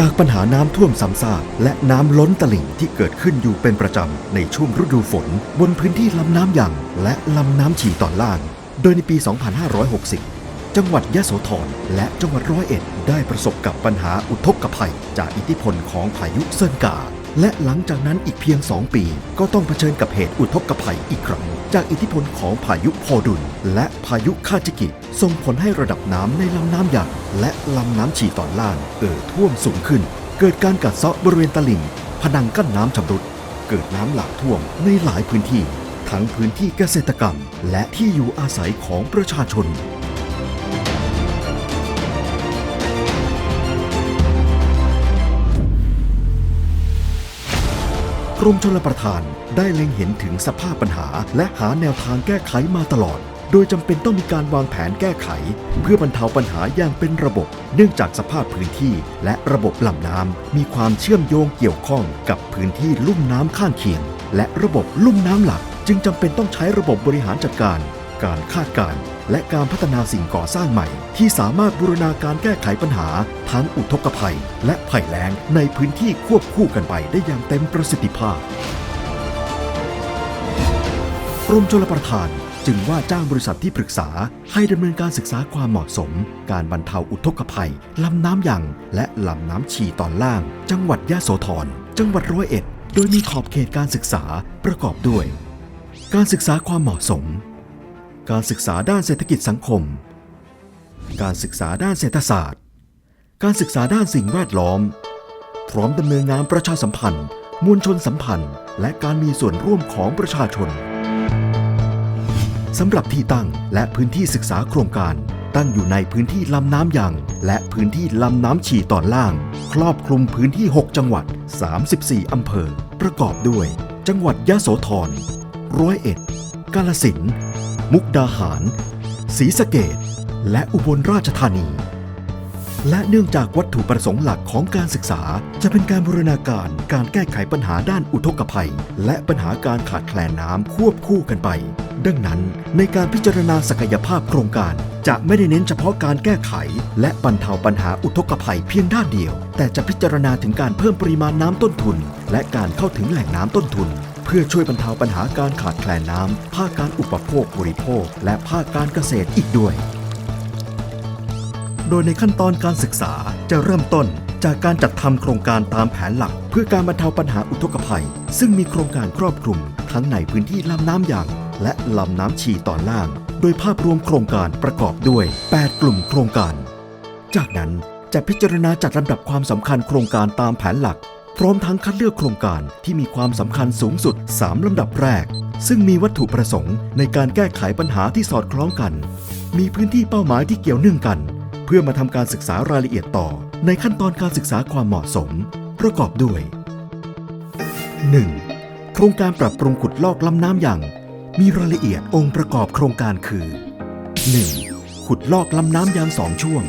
จากปัญหาน้ำท่วมซ้ำซากและน้ำล้นตลิ่งที่เกิดขึ้นอยู่เป็นประจำในช่วงฤดูฝน บนพื้นที่ลำน้ำยังและลำน้ำฉี่ตอนล่าง โดยในปี 2560 จังหวัดยะโสธรและจังหวัดร้อยเอ็ดได้ประสบกับปัญหาอุทกภัย จากอิทธิพลของพายุเซินกา และหลังจากนั้นอีกเพียง 2 ปี ก็ต้องเผชิญกับเหตุอุทกภัยอีกครั้ง จากอิทธิพลของพายุโพดุล และพายุคาจิกิ ส่งผลให้ระดับน้ำในลำน้ำยังและลำน้ำฉี่ตอนล่างเอ่อท่วมสูงขึ้น เกิดการกัดเซาะบริเวณตลิ่งผนังกั้นน้ำชำรุด เกิดน้ำหลากท่วมในหลายพื้นที่ ทั้งพื้นที่เกษตรกรรม และที่อยู่อาศัยของประชาชน รมชลประทานได้เล็งเห็นถึงสภาพปัญหา และหาแนวทางแก้ไขมาตลอด โดยจำเป็นต้องมีการวางแผนแก้ไข เพื่อบรรเทาปัญหาอย่างเป็นระบบ เนื่องจากสภาพพื้นที่ และระบบลำน้ำมีความเชื่อมโยงเกี่ยวข้องกับพื้นที่ลุ่มน้ำข้างเคียง และระบบลุ่มน้ำหลัก จึงจำเป็นต้องใช้ระบบบริหารจัดการ การคาดการณ์ และการพัฒนาสิ่งก่อสร้างใหม่ ที่สามารถบูรณาการแก้ไขปัญหาทั้งอุทกภัย และภัยแล้งในพื้นที่ควบคู่กันไปได้อย่างเต็มประสิทธิภาพกรมชลประทานจึงว่าจ้างบริษัทที่ปรึกษาให้ดำเนินการศึกษาความเหมาะสม การบรรเทาอุทกภัย ลำน้ำยัง และลำน้ำฉีตอนล่าง จังหวัดยะโสธรจังหวัดร้อยเอ็ด โดยมีขอบเขตการศึกษาประกอบด้วย การศึกษาความเหมาะสม การศึกษาด้านเศรษฐกิจสังคม การศึกษาด้านเศรษฐศาสตร์ การศึกษาด้านสิ่งแวดล้อม พร้อมดำเนินงานประชาสัมพันธ์ มวลชนสัมพันธ์ และการมีส่วนร่วมของประชาชนสำหรับที่ตั้งและพื้นที่ศึกษาโครงการ ตั้งอยู่ในพื้นที่ลำน้ำยังและพื้นที่ลำน้ำฉี่ตอนล่าง ครอบคลุมพื้นที่ 6 จังหวัด 34 อำเภอ ประกอบด้วย จังหวัดยะโสธรร้อยเอ็ดกาลสิน มุกดาหารศรีสะเกดและอุบลราชธานี และเนื่องจากวัตถุประสงค์หลักของการศึกษา จะเป็นการบูรณาการการแก้ไขปัญหาด้านอุทกภัย และปัญหาการขาดแคลนน้ำควบคู่กันไป ดังนั้นในการพิจารณาศักยภาพโครงการ จะไม่ได้เน้นเฉพาะการแก้ไข และบรรเทาปัญหาอุทกภัยเพียงด้านเดียว แต่จะพิจารณาถึงการเพิ่มปริมาณน้ำต้นทุน และการเข้าถึงแหล่งน้ำต้นทุน เพื่อช่วยบรรเทาปัญหาการขาดแคลนน้ำภาคการอุปโภคบริโภค และภาคการเกษตรอีกด้วย โดยในขั้นตอนการศึกษาจะเริ่มต้นจากการจัดทำโครงการตามแผนหลัก เพื่อการบรรเทาปัญหาอุทกภัย ซึ่งมีโครงการครอบคลุม ทั้งในพื้นที่ลำน้ำยังและลำน้ำฉีตอนล่าง โดยภาพรวมโครงการประกอบด้วย 8 กลุ่มโครงการ จากนั้นจะพิจารณาจัดลำดับความสำคัญโครงการตามแผนหลัก พร้อมทั้งคัดเลือกโครงการที่มีความสำคัญสูงสุด 3 ลำดับแรก ซึ่งมีวัตถุประสงค์ในการแก้ไขปัญหาที่สอดคล้องกัน มีพื้นที่เป้าหมายที่เกี่ยวเนื่องกัน เพื่อมาทำการศึกษารายละเอียดต่อ ในขั้นตอนการศึกษาความเหมาะสม ประกอบด้วย 1. โครงการปรับปรุงขุดลอกลำน้ำยังมีรายละเอียดองค์ประกอบโครงการคือ 1. ขุดลอกลำน้ำยางสองช่วง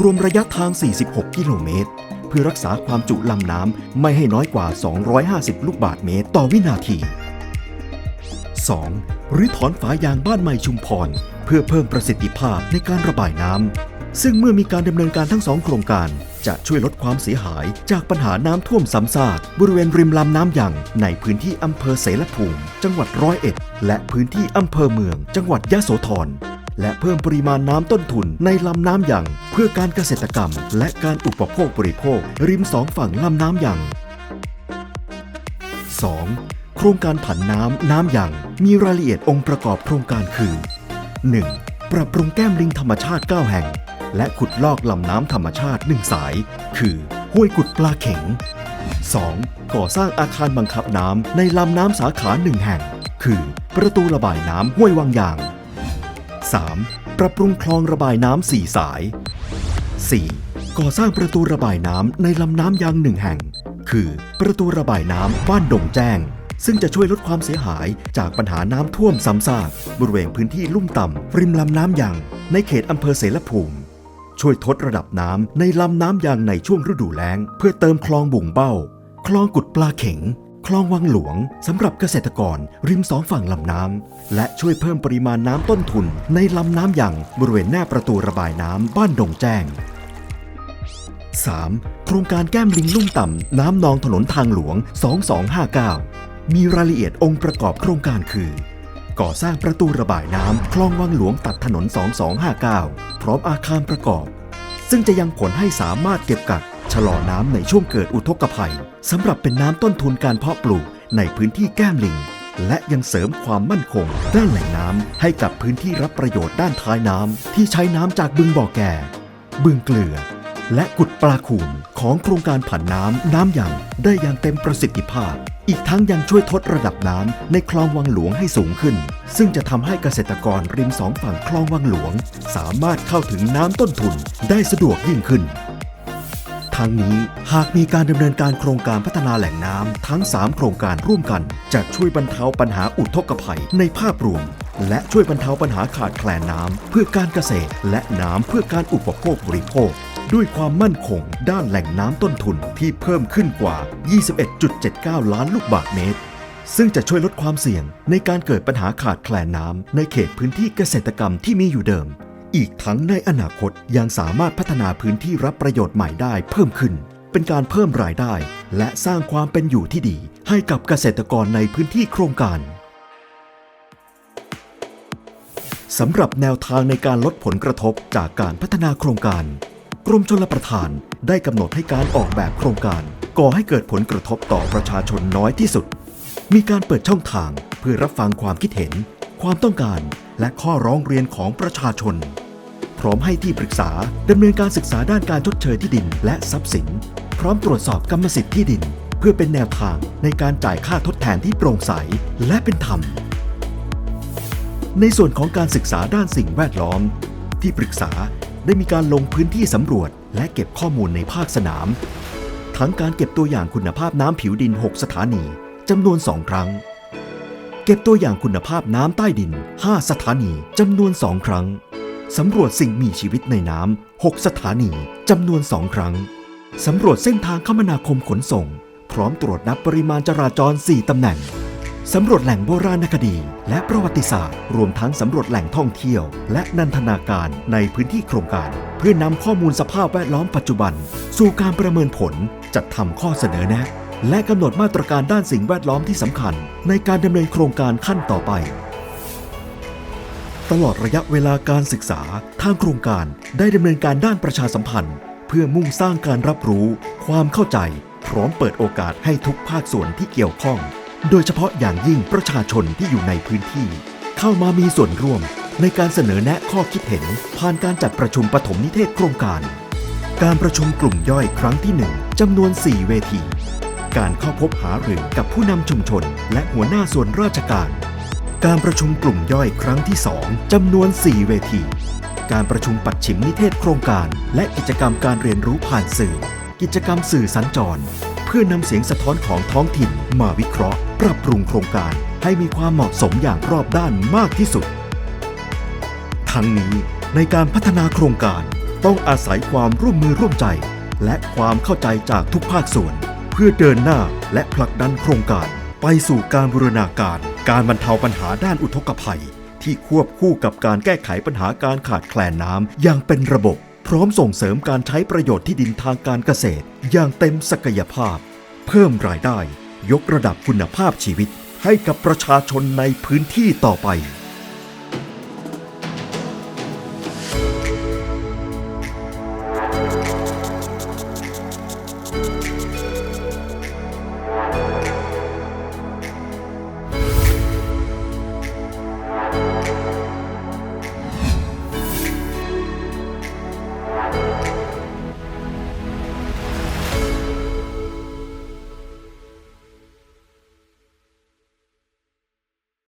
รวมระยะทาง 46 กิโลเมตร พื่อรักษาความจุลำน้ำไม่ให้น้อยกว่า 250 ลูกบาศก์เมตรต่อวินาที 2. หรือถอนฝายางบ้านใหม่ชุมพร เพื่อเพิ่มประสิทธิภาพในการระบายน้ำ ซึ่งเมื่อมีการดำเนินการทั้งสองโครงการ จะช่วยลดความเสียหายจากปัญหาน้ำท่วมซ้ำซากบริเวณริมลำน้ำยังในพื้นที่อำเภอเสรภูมิ จังหวัดร้อยเอ็ด และพื้นที่อำเภอเมือง จังหวัดยะโสธร และเพิ่มปริมาณน้ำต้นทุนในลำน้ำยังเพื่อการเกษตรกรรม และการอุปโภคบริโภค ริมสองฝั่งลำน้ำยัง 2. โครงการผันน้ำน้ำยังมีรายละเอียดองค์ประกอบโครงการคือ 1. ปรับปรุงแก้มลิงธรรมชาติ 9 แห่ง และขุดลอกลำน้ำธรรมชาติ1สาย คือห้วยกุดปลาเข็ง 2. ก่อสร้างอาคารบังคับน้ำในลำน้ำสาขา1แห่ง คือ ประตูระบายน้ำห้วยวังยาง 3. ปรับปรุงคลองระบายน้ำ4สาย 4. ก่อสร้างประตูระบายน้ำในลำน้ำยางหนึ่งแห่ง คือประตูระบายน้ำบ้านดงแจ้ง ซึ่งจะช่วยลดความเสียหายจากปัญหาน้ำท่วมซ้ำซากบริเวณพื้นที่ลุ่มต่ำริมลำน้ำยาง ในเขตอำเภอเสรภูมิ ช่วยทดระดับน้ำในลำน้ำยางในช่วงฤดูแล้ง เพื่อเติมคลองบุ่งเบ้า คลองกุดปลาเข็ง คลองวังหลวงสำหรับเกษตรกรริมสองฝั่งลำน้ำและช่วยเพิ่มปริมาณน้ำต้นทุนในลำน้ำยังบริเวณหน้าประตูระบายน้ำบ้านดงแจ้ง 3. โครงการแก้มลิงลุ่มต่ำน้ำนองถนนทางหลวง 2259 มีรายละเอียดองค์ประกอบโครงการคือ ก่อสร้างประตูระบายน้ำคลองวังหลวงตัดถนน 2259 พร้อมอาคารประกอบ ซึ่งจะยังผลให้สามารถเก็บกัก ชะลอน้ำในช่วงเกิดอุทกภัยสำหรับเป็นน้ำต้นทุนการเพาะปลูกในพื้นที่แก้มลิง และยังเสริมความมั่นคงด้านแหล่งน้ำให้กับพื้นที่รับประโยชน์ด้านท้ายน้ำที่ใช้น้ำจากบึงบ่อแก่ บึงเกลือ และกุดปลาคูนของโครงการผันน้ำน้ำยังได้อย่างเต็มประสิทธิภาพ อีกทั้งยังช่วยทดระดับน้ำในคลองวังหลวงให้สูงขึ้น ซึ่งจะทำให้เกษตรกรริมสองฝั่งคลองวังหลวง สามารถเข้าถึงน้ำต้นทุนได้สะดวกยิ่งขึ้น ทั้งนี้หากมีการดำเนินการโครงการพัฒนาแหล่งน้ำทั้ง 3 โครงการร่วมกันจะช่วยบรรเทาปัญหาอุทกภัยในภาพรวม และช่วยบรรเทาปัญหาขาดแคลนน้ำเพื่อการเกษตร และน้ำเพื่อการอุปโภคบริโภค ด้วยความมั่นคงด้านแหล่งน้ำต้นทุนที่เพิ่มขึ้นกว่า 21.79 ล้านลูกบาศก์เมตร ซึ่งจะช่วยลดความเสี่ยงในการเกิดปัญหาขาดแคลนน้ำในเขตพื้นที่เกษตรกรรมที่มีอยู่เดิม อีกทั้งในอนาคตยังสามารถพัฒนาพื้นที่รับประโยชน์ใหม่ได้เพิ่มขึ้น เป็นการเพิ่มรายได้ และสร้างความเป็นอยู่ที่ดี ให้กับเกษตรกรในพื้นที่โครงการสำหรับแนวทางในการลดผลกระทบจากการพัฒนาโครงการ กรมชลประทานได้กำหนดให้การออกแบบโครงการ ก่อให้เกิดผลกระทบต่อประชาชนน้อยที่สุด มีการเปิดช่องทางเพื่อรับฟังความคิดเห็น ความต้องการและข้อร้องเรียนของประชาชน พร้อมให้ที่ปรึกษาดำเนินการศึกษาด้านการชดเชยที่ดินและทรัพย์สิน พร้อมตรวจสอบกรรมสิทธิ์ที่ดิน เพื่อเป็นแนวทางในการจ่ายค่าทดแทนที่โปร่งใสและเป็นธรรม ในส่วนของการศึกษาด้านสิ่งแวดล้อม ที่ปรึกษาได้มีการลงพื้นที่สำรวจ และเก็บข้อมูลในภาคสนาม ทั้งการเก็บตัวอย่างคุณภาพน้ำผิวดิน 6 สถานีจำนวน 2 ครั้ง เก็บตัวอย่างคุณภาพน้ำใต้ดิน 5 สถานีจำนวน 2 ครั้ง สำรวจสิ่งมีชีวิตในน้ำ 6 สถานีจำนวน 2 ครั้ง สำรวจเส้นทางคมนาคมขนส่ง พร้อมตรวจนับปริมาณจราจร 4 ตำแหน่ง สำรวจแหล่งโบราณคดี และประวัติศาสตร์ รวมทั้งสำรวจแหล่งท่องเที่ยว และนันทนาการในพื้นที่โครงการ เพื่อนำข้อมูลสภาพแวดล้อมปัจจุบัน สู่การประเมินผลจัดทำข้อเสนอแนะและกำหนดมาตรการด้านสิ่งแวดล้อมที่สำคัญ ในการดำเนินโครงการขั้นต่อไป ตลอดระยะเวลาการศึกษา ทางโครงการได้ดำเนินการด้านประชาสัมพันธ์ เพื่อมุ่งสร้างการรับรู้ ความเข้าใจ พร้อมเปิดโอกาสให้ทุกภาคส่วนที่เกี่ยวข้อง โดยเฉพาะอย่างยิ่งประชาชนที่อยู่ในพื้นที่ เข้ามามีส่วนร่วม ในการเสนอแนะข้อคิดเห็น ผ่านการจัดประชุมปฐมนิเทศโครงการ การประชุมกลุ่มย่อยครั้งที่ 1จำนวน 4 เวที การเข้าพบหารือกับผู้นำชุมชน และหัวหน้าส่วนราชการ การประชุมกลุ่มย่อยครั้งที่ 2จำนวน 4 เวที การประชุมปัดฉิมนิเทศโครงการ และกิจกรรมการเรียนรู้ผ่านสื่อ กิจกรรมสื่อสัญจร เพื่อนำเสียงสะท้อนของท้องถิ่น มาวิเคราะห์ ปรับปรุงโครงการให้มีความเหมาะสมอย่างรอบด้านมากที่สุด ทั้งนี้ในการพัฒนาโครงการต้องอาศัยความร่วมมือร่วมใจ และความเข้าใจจากทุกภาคส่วน เพื่อเดินหน้าและผลักดันโครงการไปสู่การบูรณาการ การบรรเทาปัญหาด้านอุทกภัย ที่ควบคู่กับการแก้ไขปัญหาการขาดแคลนน้ำอย่างเป็นระบบ พร้อมส่งเสริมการใช้ประโยชน์ที่ดินทางการเกษตร อย่างเต็มศักยภาพ เพิ่มรายได้ ยกระดับคุณภาพชีวิต ให้กับประชาชนในพื้นที่ต่อไป